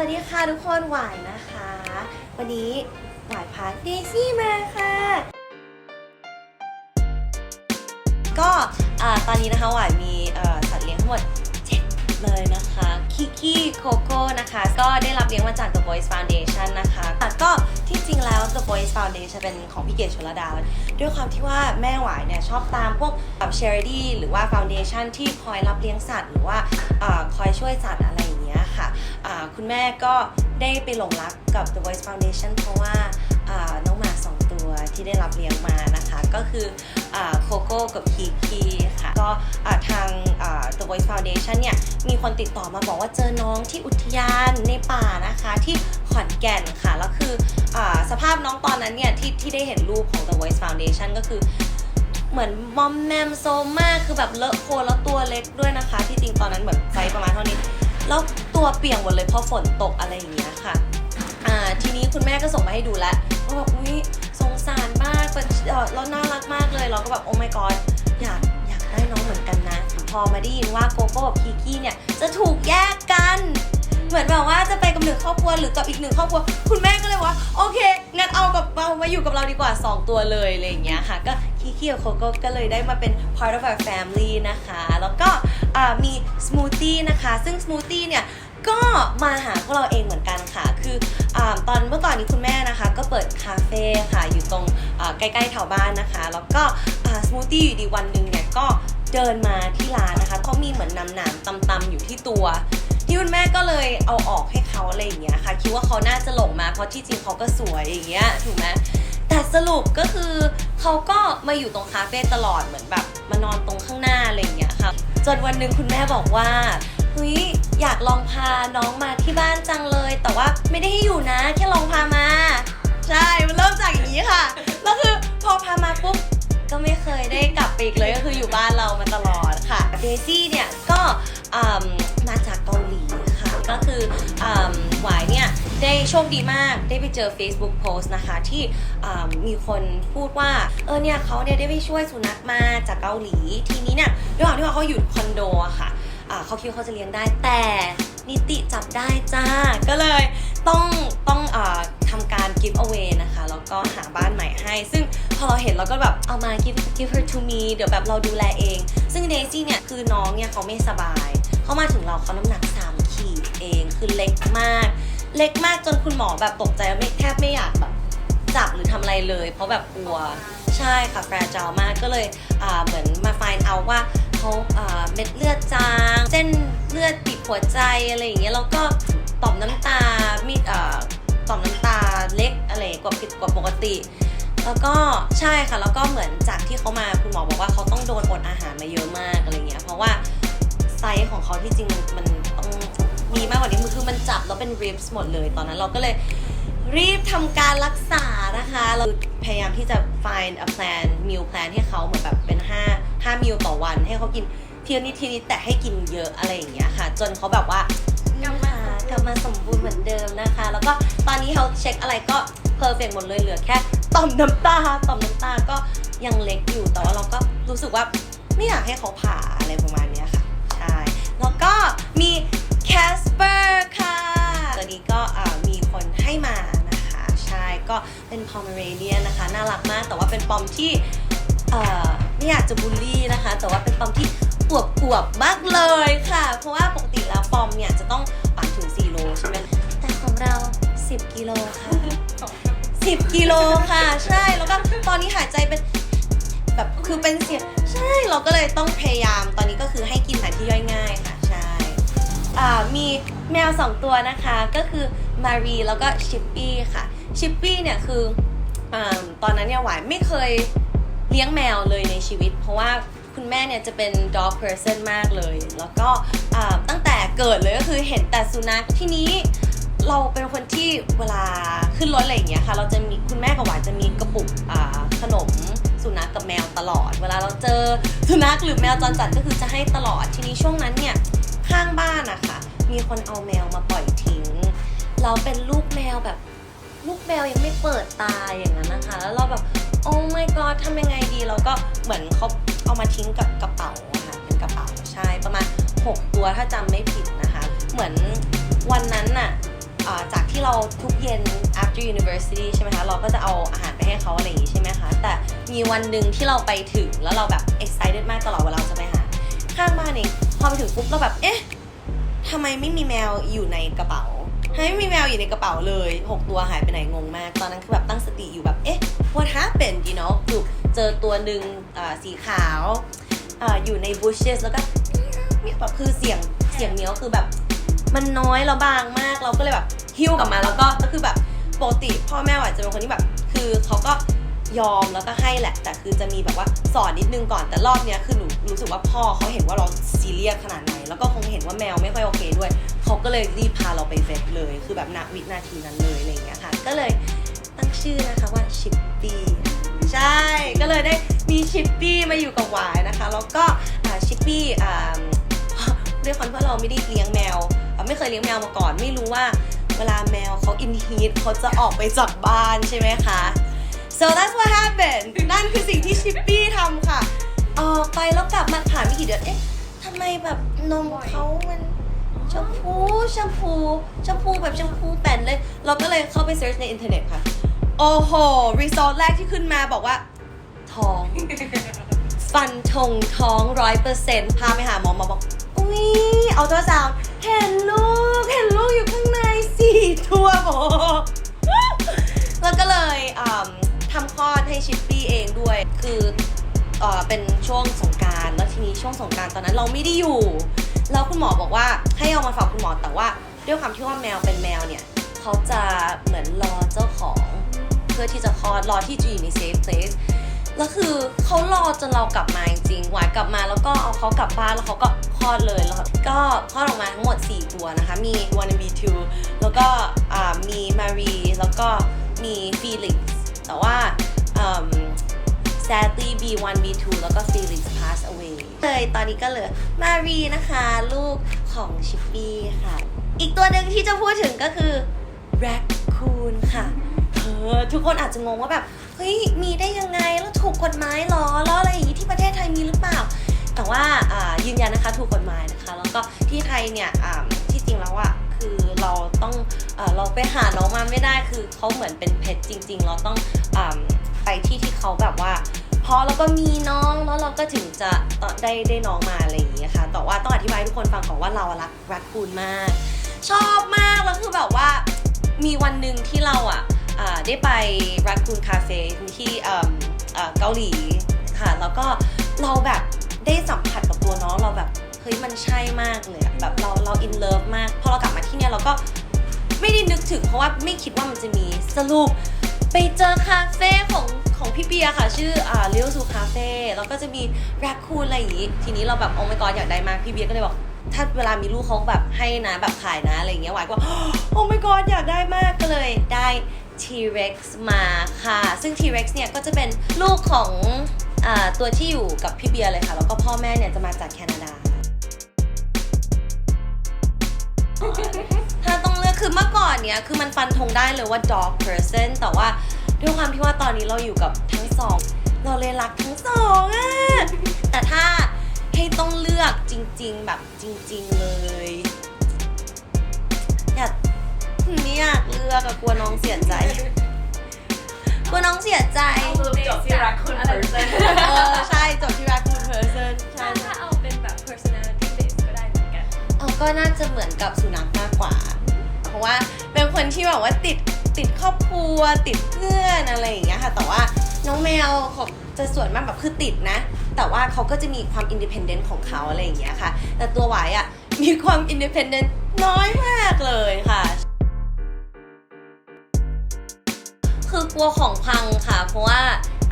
สวัสดีค่ะทุกคนหวายนะคะ วันนี้หวายพาเดซี่มาค่ะ ก็ตอนนี้นะคะหวายมีสัตว์เลี้ยงทั้งหมดเจ็ดเลยนะคะคิกิโคโก้นะคะ ก็ได้รับเลี้ยงมาจาก The Voice Foundation นะคะแต่ก็ที่จริงแล้ว The Voice Foundation เป็นของพี่เกศชลดา ด้วยความที่ว่าแม่หวายเนี่ยชอบตามพวกแบบ charity หรือว่า foundation ที่คอยรับเลี้ยงสัตว์ หรือว่าอคอยช่วยสัตว์อะไร งี้ยค่ะอ่าคุณแม่ก็ได้ไปหลงรักกับ The Voice Foundation เพราะว่าน้องหมาสองตัวที่ได้รับเลี้ยงมานะคะ ก็คือโคโก้กับคีคีค่ะ ก็ทาง The Voice Foundation เนี่ย มีคนติดต่อมาบอกว่าเจอน้องที่อุทยานในป่านะคะ ที่ขอนแก่นค่ะ แล้วคืออสภาพน้องตอนนั้นเนี่ย ที่ที่ได้เห็นรูปของ The Voice Foundation ก็คือเหมือนมอมแมมโซมากคือแบบเลอะโคลแล้วตัวเล็กด้วยนะคะ ที่จริงตอนนั้นเหมือนไซส์ประมาณเท่านี้ แล้วตัวเปียกหมดเลยเพราะฝนตกอะไรอย่างเงี้ยค่ะอ่าทีนี้คุณแม่ก็ส่งมาให้ดูแล้วว่าแบบอุ้ยสงสารมากเป็นเอ่อแล้วน่ารักมากเลย เราก็แบบโอ้ my god อยากอยากได้น้องเหมือนกันนะ พอมาได้ยินว่าโกโก้กับคีกี้เนี่ยจะถูกแยกกัน เหมือนแบบว่าจะไปกับหนึ่งครอบครัวหรือกับอีกหนึ่งครอบครัว คุณแม่ก็เลยว่าโอเคงั้นเอากับเอามาอยู่กับเราดีกว่า 2 ตัวเลยอะไรอย่างเงี้ยค่ะ ก็คีกี้กับโคโก้ก็เลยได้มาเป็น part of our family นะคะ แล้วก็ มีสมูทตี้นะคะ ซึ่งสมูทตี้เนี่ยก็มาหาพวกเราเองเหมือนกันค่ะ คืออตอนเมื่อก่อนนี้คุณแม่นะคะ ก็เปิดคาเฟ่ค่ะ อยู่ตรงใกล้ๆแถวบ้านนะคะ แล้วก็สมูทตี้อยู่ดีวันหนึ่งเนี่ยก็เดินมาที่ร้านนะคะเขามีเหมือนน้ำหนามตำๆอยู่ที่ตัวที่คุณแม่ก็เลยเอาออกให้เขาอะไรอย่างเงี้ยค่ะ คิดว่าเขาน่าจะหลงมาเพราะที่จริงเขาก็สวยอย่างเงี้ยถูกไหมแต่สรุปก็คือเขาก็มาอยู่ตรงคาเฟ่ตลอดเหมือนแบบมานอนตรงข้างหน้าอะไร จนวันหนึ่งคุณแม่บอกว่าเฮ้ยอยากลองพาน้องมาที่บ้านจังเลย แต่ว่าไม่ได้ให้อยู่นะแค่ลองพามา ใช่มันเริ่มจากอย่างนี้ค่ะแล้วคือพอพามาปุ๊บก็ไม่เคยได้กลับไปอีกเลยก็คืออยู่บ้านเรามาตลอดค่ะเดซี่เนี่ยก็มาจากเกาหลีค่ะก็คือหวายเนี่ย ได้โชคดีมากได้ไปเจอ Facebook Post นะคะ ที่มีคนพูดว่าเออเนี่ยเขาเนี่ยได้ไปช่วยสุนัขมาจากเกาหลี ทีนี้เนี่ยด้วยความที่ว่าเขาอยู่คอนโดอะค่ะเขาคิดเขาจะเลี้ยงได้แต่นิติจับได้จ้า ก็เลยต้องต้องอทำการ give away นะคะ แล้วก็หาบ้านใหม่ให้ ซึ่งพอเราเห็นเราก็แบบเอามา give give her to me เดี๋ยวแบบเราดูแลเอง ซึ่งเดซี่เนี่ยคือน้องเนี่ยเขาไม่สบาย เขามาถึงเราเขาน้ำหนัก3ขีดเอง คือเล็กมาก เล็กมากจนคุณหมอแบบตกใจไม่แทบไม่อยากแบบจับหรือทำอะไรเลย เพราะแบบกลัวใช่ค่ะแฟร์จาวมากก็เลยอ่าเหมือนมา find out ว่าเขาอ่าเม็ดเลือดจาง เส้นเลือดติดหัวใจอะไรอย่างเงี้ยแล้วก็ต่อมน้ำตามีอ่าต่อมน้ำตาเล็กอะไรกว่าผิดกว่าปกติ แล้วก็ใช่ค่ะแล้วก็เหมือนจากที่เขามาคุณหมอบอกว่าเขาต้องโดนอดอาหารมาเยอะมากอะไรเงี้ยเพราะว่าไซส์ของเขาที่จริงมัน มีมากกว่านี้คือมันจับแล้วเป็น ribs หมดเลย ตอนนั้นเราก็เลยรีบทำการรักษานะคะ เราพยายามที่จะ find a plan meal plan ให้เขาเหมือนแบบเป็น 5 5 meal ต่อวัน ให้เขากินทีละนิดทีนิดแต่ให้กินเยอะอะไรอย่างเงี้ยค่ะ จนเขาแบบว่ากลับมากลับมาสมบูรณ์เหมือนเดิมนะคะ แล้วก็ตอนนี้ health check อะไรก็เพอร์เฟกหมดเลยเหลือแค่ต่อมน้ำตาต่อมน้ำตาก็ยังเล็กอยู่แต่ว่าเราก็รู้สึกว่าไม่อยากให้เขาผ่าอะไรประมาณเนี้ยค่ะใช่แล้วก็มี Casper ค่ะตัวนี้ก็อ่ามีคนให้มานะคะ ใช่ก็เป็น Pomeranian นะคะ น่ารักมากแต่ว่าเป็นปอมที่เอ่อไม่อยากจะบูลลี่นะคะ แต่ว่าเป็นปอมที่อวบอวบๆมากเลยค่ะ เพราะว่าปกติแล้วปอมเนี่ยจะต้องปั่นถึง4โลใช่ไหมแต่ของเรา 10 กิโลค่ะ 10 กิโลค่ะ ใช่แล้วก็ตอนนี้หายใจเป็นแบบคือเป็นเสียงใช่เราก็เลยต้องพยายามตอนนี้ก็คือให้กินอาหารที่ย่อยง่ายค่ะใช่ อ่ามีแมวสองตัวนะคะ ก็คือมารีแล้วก็ชิปปี้ค่ะ ชิปปี้เนี่ยคืออาตอนนั้นเนี่ยหวายไม่เคยเลี้ยงแมวเลยในชีวิต เพราะว่าคุณแม่เนี่ยจะเป็น dog person มากเลย แล้วก็ตั้งแต่เกิดเลยก็คือเห็นแต่สุนัขที่นี้เราเป็นคนที่เวลาขึ้นรถอะไรอย่างเงี้ยค่ะ เราจะมีคุณแม่กับหวานจะมีกระปุกขนมสุนัขกับแมวตลอด เวลาเราเจอสุนัขหรือแมวจรจัดก็คือจะให้ตลอดทีนี้ช่วงนั้นเนี่ย ข้างบ้านอะค่ะ มีคนเอาแมวมาปล่อยทิ้ง เราเป็นลูกแมวแบบ ลูกแมวยังไม่เปิดตาอย่างนั้นนะคะ แล้วเราแบบโอ้ my god ทำยังไงดีเราก็เหมือนเขาเอามาทิ้งกับกระเป๋าะค่ะเป็นกระเป๋าใช่ประมาณ 6 ตัวถ้าจำไม่ผิดนะคะ เหมือนวันนั้นน่ะจากที่เราทุกเย็น after university ใช่ไหมคะ เราก็จะเอาอาหารไปให้เขาอะไรอย่างงี้ใช่ไหมคะ แต่มีวันหนึ่งที่เราไปถึงแล้วเราแบบ excited มากตลอดเวลาจะไปหา ข้างบ้านเอง ไปถึงปุ๊บเราแบบ เอ๊ะทำไมไม่มีแมวอยู่ในกระเป๋าทำไมไม่มีแมวอยู่ในกระเป๋าเลยหกตัวหายไปไหนงงมาก ตอนนั้นคือแบบตั้งสติอยู่แบบ เอ๊ะ what happened you know อยู่เจอตัวหนึ่งอ่าสีขาวอาอยู่ใน bushes แล้วก็แบบคือเสียงเสียงเนี้ยคือแบบ มันน้อยแล้วบางมาก เราก็เลยแบบหิ้วกลับมาแล้วก็ก็คือแบบปกติพ่อแม่อาจจะเป็นคนที่แบบ คือเขาก็ ยอมแล้วก็ให้แหละ แต่คือจะมีแบบว่าสอนนิดนึงก่อนแต่รอบเนี้ยคือหนูรู้สึกว่าพ่อเขาเห็นว่าเราซีเรียสขนาดไหน แล้วก็คงเห็นว่าแมวไม่ค่อยโอเคด้วยเขาก็เลยรีบพาเราไปเวทเลย คือแบบณวินาทีนั้นเลยอะไรอย่างเงี้ยค่ะ ก็เลยตั้งชื่อนะคะว่าชิปปี้ใช่ ก็เลยได้มีชิปปี้มาอยู่กับหวายนะคะ แล้วก็ชิปปี้ด้วยความที่เราไม่ได้เลี้ยงแมว ไม่เคยเลี้ยงแมวมาก่อน ไม่รู้ว่าเวลาแมวเขาอินฮีทเขาจะออกไปจากบ้านใช่ไหมคะ so that's what happened นั่นคือสิ่งที่ชิปปี้ทำค่ะ ออกไปแล้วกลับมาผ่านไม่กี่เดือน เอ๊ะทำไมแบบนมเขามันชมพูชมพูชมพูแบบชมพูแป่นเลย เราก็เลยเข้าไปเซิร์ชในอินเทอร์เน็ตค่ะ โอ้โห รีซอสแรกที่ขึ้นมาบอกว่า ท้อง ฟันธงท้องร้อยเปอร์เซ็นต์พาไปหาหมอหมาบอก อุ้ยเอาตัวสาวด์เห็นลูก เห็นลูกอยู่ข้างในสี่ตัวหมอ ลอดให้ชิปปี้เองด้วย คือเอ่อเป็นช่วงสงการแล้วทีนี้ช่วงสงการตอนนั้นเราไม่ได้อยู่แล้วคุณหมอบอกว่าให้เอามาฝากคุณหมอแต่ว่าด้วยความที่ว่าแมวเป็นแมวเนี่ยเขาจะเหมือนรอเจ้าของเพื่อที่จะคลอดรอที่จะอยู่ใน safe place แล้วคือเขารอจนเรากลับมาจริงหวายกลับมาแล้วก็เอาเขากลับบ้านแล้วเขาก็คลอดเลยแล้วก็คลอดออกมาทั้งหมด 4 ตัวนะคะ มี one and b2 แล้วก็อ่ามีมารีแล้วก็มีฟีลิก แต่ว่า sadly B1 B2 แล้วก็ Felix pass away เลยตอนนี้ก็เหลือมารีนะคะ ลูกของชิปปี้ค่ะ อีกตัวหนึ่งที่จะพูดถึงก็คือ raccoon ค่ะเออทุกคนอาจจะงงว่าแบบ เฮ้ย มีได้ยังไง แล้วถูกกฎหมายหรอ แล้วอะไรอย่างนี้ที่ประเทศไทยมีหรือเปล่า แต่ว่ายืนยันนะคะถูกกฎหมายนะคะ แล้วก็ที่ไทยเนี่ยที่จริงแล้วอะ เราต้องเอเราไปหาน้องมาไม่ได้คือเขาเหมือนเป็นเพชรจริง ๆ เราต้องอไปที่ที่เขาแบบว่าพอแล้วก็มีน้องแล้วเราก็ถึงจะได้ได้น้องมาอะไรอย่างเงี้ยค่ะแต่ว่าต้องอธิบายทุกคนฟังก่อนว่าเรารักรักคุณมาก ชอบมากแล้วคือแบบว่ามีวันหนึ่งที่เราอะได้ไปรักคุณคาเฟ่ที่เกาหลีค่ะแล้วก็เราแบบได้สัมผัสกับตัวน้องเราแบบ ฮ้ยมันใช่มากเลยอะแบบเราเราอินเลิฟมาก พอเรากลับมาที่เนี่ยเราก็ไม่ได้นึกถึงเพราะว่าไม่คิดว่ามันจะมีสรุปไปเจอคาเฟ่ของของพี่เบียร์ค่ะ ชื่ออ่าเลียวซูคาเฟ่แล้วก็จะมีแรคคูนอะไรอย่างงี้ ทีนี้เราแบบโอ้ my god อยากได้มากพี่เบียร์ก็เลยบอก ถ้าเวลามีลูกเขาแบบให้นะแบบขายนะอะไรอย่างเงี้ยหวายก็โอ้ my god อยากได้มากก็เลยได้ T-Rex มาค่ะ ซึ่ง T-Rex เนี่ยก็จะเป็นลูกของอาตัวที่อยู่กับพี่เบียร์เลยค่ะ แล้วก็พ่อแม่เนี่ยจะมาจากแคนาดา เมื่อก่อนเนี้ยคือมันฟันธงได้เลยว่า dog person แต่ว่าด้วยความที่ว่าตอนนี้เราอยู่กับทั้งสอง เราเลยรักทั้งสองอะแต่ถ้าให้ต้องเลือกจริง ๆ แบบจริง ๆ เลย อยากไม่อยากเลือกอะกลัวน้องเสียใจ กลัวน้องเสียใจ สรุปจบที่รักคุณ person เออใช่จบที่รักคุณ person ใช่ถ้าถ้าเอาเป็นแบบ personality base ก็ได้เหมือนกัน เอาก็น่าจะเหมือนกับสุนัขมากกว่า เพราะว่าเป็น คนที่แบบว่าติดติดครอบครัวติดเพื่อนอะไรอย่างเงี้ยค่ะ แต่ว่าน้องแมวเขาจะส่วนมากแบบคือติดนะ แต่ว่าเขาก็จะมีความอินดิเพนเดนต์ของเขาอะไรอย่างเงี้ยค่ะ แต่ตัวหวายอะมีความอินดิเพนเดนต์น้อยมากเลยค่ะ คือกลัวของพังค่ะ เพราะว่า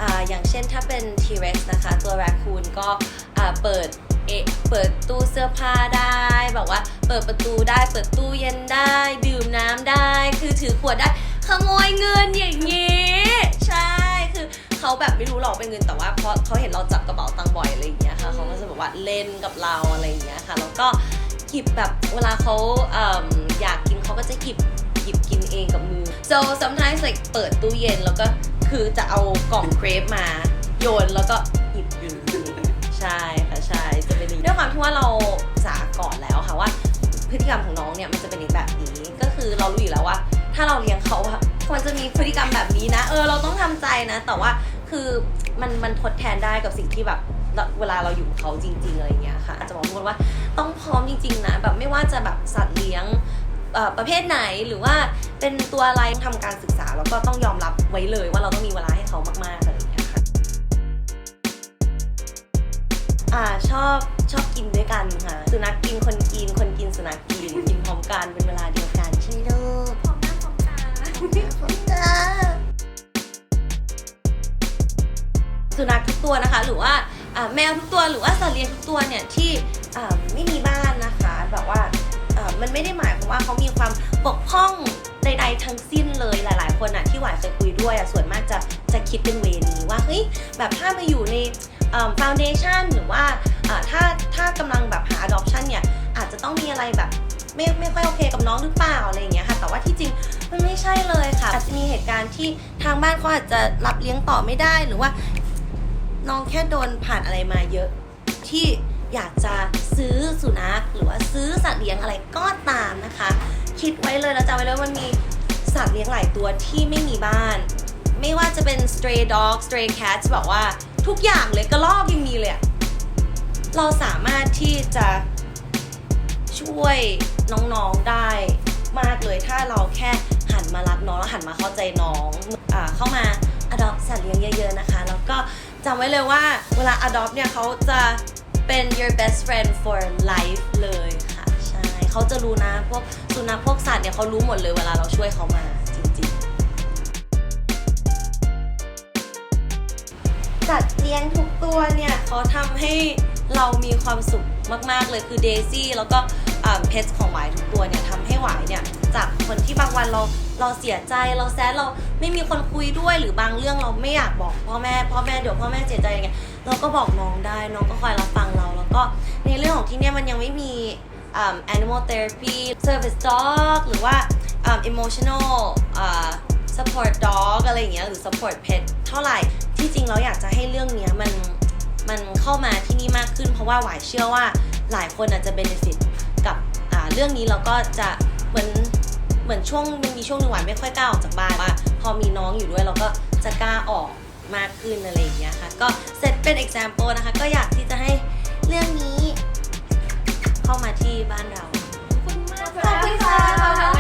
อ่าอย่างเช่นถ้าเป็น T-Rex นะคะ ตัว Raccoon ก็อ่าเปิด เอะเปิดตู้เสื้อผ้าได้แบบว่า เปิดประตูได้เปิดตู้เย็นได้ ดื่มน้ำได้ คือถือขวดได้ ขโมยเงินอย่างนี้ใช่คือเขาแบบไม่รู้หรอกเป็นเงินแต่ว่าเพราะเขาเห็นเราจับกระเป๋าตังค์บ่อยอะไรอย่างเงี้ยค่ะเขาก็จะแบบว่าเล่นกับเราอะไรอย่างเงี้ยค่ะแล้วก็หยิบแบบเวลาเขาเออยากกินเขาก็จะหยิบหยิบกินเองกับมือ so sometimes like เปิดตู้เย็นแล้วก็คือจะเอากล่องเครปมาโยนแล้วก็หยิบกินใช่ จะเป็นอย่างนี้ด้วยความที่ว่าเราสาก่อนแล้วค่ะว่า พฤติกรรมของน้องเนี่ยมันจะเป็นแบบนี้ ก็คือเรารู้อยู่แล้วว่า ถ้าเราเลี้ยงเขาอะควรจะมีพฤติกรรมแบบนี้นะ เออเราต้องทำใจนะ แต่ว่าคือมันมันทดแทนได้กับสิ่งที่แบบเวลาเราอยู่กับเขาจริง ๆอะไรเงี้ยค่ะอาจจะบอกทุกคนว่าต้องพร้อมจริง ๆ นะ แบบไม่ว่าจะแบบสัตว์เลี้ยงประเภทไหนหรือว่าเป็นตัวอะไรทำการศึกษาแล้วก็ต้องยอมรับไว้เลยว่าเราต้องมีเวลาให้เขามากๆ อ่าชอบชอบกินด้วยกันค่ะ สุนัขกินคนกินคนกินสุนัขกินกินพร้อมกันเป็นเวลาเดียวกันใช่ไหมลูกพร้อมหน้าพร้อมตาพร้อมกันสุนัขทุกตัวนะคะ หรือว่าแมวทุกตัวหรือว่าสัตว์เลี้ยงทุกตัวเนี่ยที่ไม่มีบ้านนะคะแบบว่ามันไม่ได้หมายความว่าเขามีความบกพร่องใดๆทั้งสิ้นเลยหลาย ๆ คนอะที่หวายเคยคุยด้วยอะส่วนมากจะจะคิดเป็นเวนี้ว่าเฮ้ยแบบถ้ามาอยู่ใน ฟาวเดชันหรือว่าถ้าถ้ากำลังแบบหา adoption เนี่ยอาจจะต้องมีอะไรแบบไม่ไม่ค่อยโอเคกับน้องหรือเปล่าอะไรอย่างเงี้ยค่ะแต่ว่าที่จริงมันไม่ใช่เลยค่ะอาจจะมีเหตุการณ์ที่ทางบ้านเขาอาจจะรับเลี้ยงต่อไม่ได้หรือว่า น้องแค่โดนผ่านอะไรมาเยอะ ที่อยากจะซื้อสุนัขหรือว่าซื้อสัตว์เลี้ยงอะไรก็ตามนะคะ คิดไว้เลยแล้วจำไว้เลยว่ามันมีสัตว์เลี้ยงหลายตัวที่ไม่มีบ้าน ไม่ว่าจะเป็น stray dog stray cats แบบว่า ทุกอย่างเลยกระรอกยังมีเลยอะเราสามารถที่จะช่วยน้องๆได้มากเลย ถ้าเราแค่หันมารักน้องแล้วหันมาเข้าใจน้องอาเข้ามา adopt สัตว์เลี้ยงเยอะ ๆนะคะ แล้วก็จำไว้เลยว่าเวลา adopt เนี่ยเขาจะเป็น your best friend for life เลยค่ะ ใช่เขาจะรู้นะพวกสุนัขพวกสัตว์เนี่ยเขารู้หมดเลยเวลาเราช่วยเขามา สัตว์เลี้ยงทุกตัวเนี่ยเขาทำให้เรามีความสุขมาก ๆ เลยคือเดซี่แล้วก็เพชของหวายทุกตัวเนี่ยทำให้หวายเนี่ยจากคนที่บางวันเราเราเสียใจเราแซดเราไม่มีคนคุยด้วยหรือบางเรื่องเราไม่อยากบอกพ่อแม่พ่อแม่เดี๋ยวพ่อแม่เสียใจยังไงเราก็บอกน้องได้น้องก็คอยรับฟังเรา แล้วก็ในเรื่องของที่เนี่ยมันยังไม่มีอ่า animal therapy service dog หรือว่าอ่า emotional อ่า support dog อะไรอย่างเงี้ยหรือ support pet เท่าไหร่ที่จริงเราอยากจะให้เรื่องเนี้ยมันมันเข้ามาที่นี่มากขึ้น เพราะว่าหวายเชื่อว่าหลายคนอาจจะ benefit กับอ่าเรื่องนี้แล้วก็จะเหมือนเหมือนช่วงมันมีช่วงหนึ่งหวายไม่ค่อยกล้าออกจากบ้านว่า พอมีน้องอยู่ด้วยเราก็จะกล้าออกมากขึ้นอะไรอย่างเงี้ยค่ะ ก็เซตเป็น example นะคะ ก็อยากที่จะให้เรื่องนี้เข้ามาที่บ้านเรา ขอบคุณมากขอบคุณค่ะ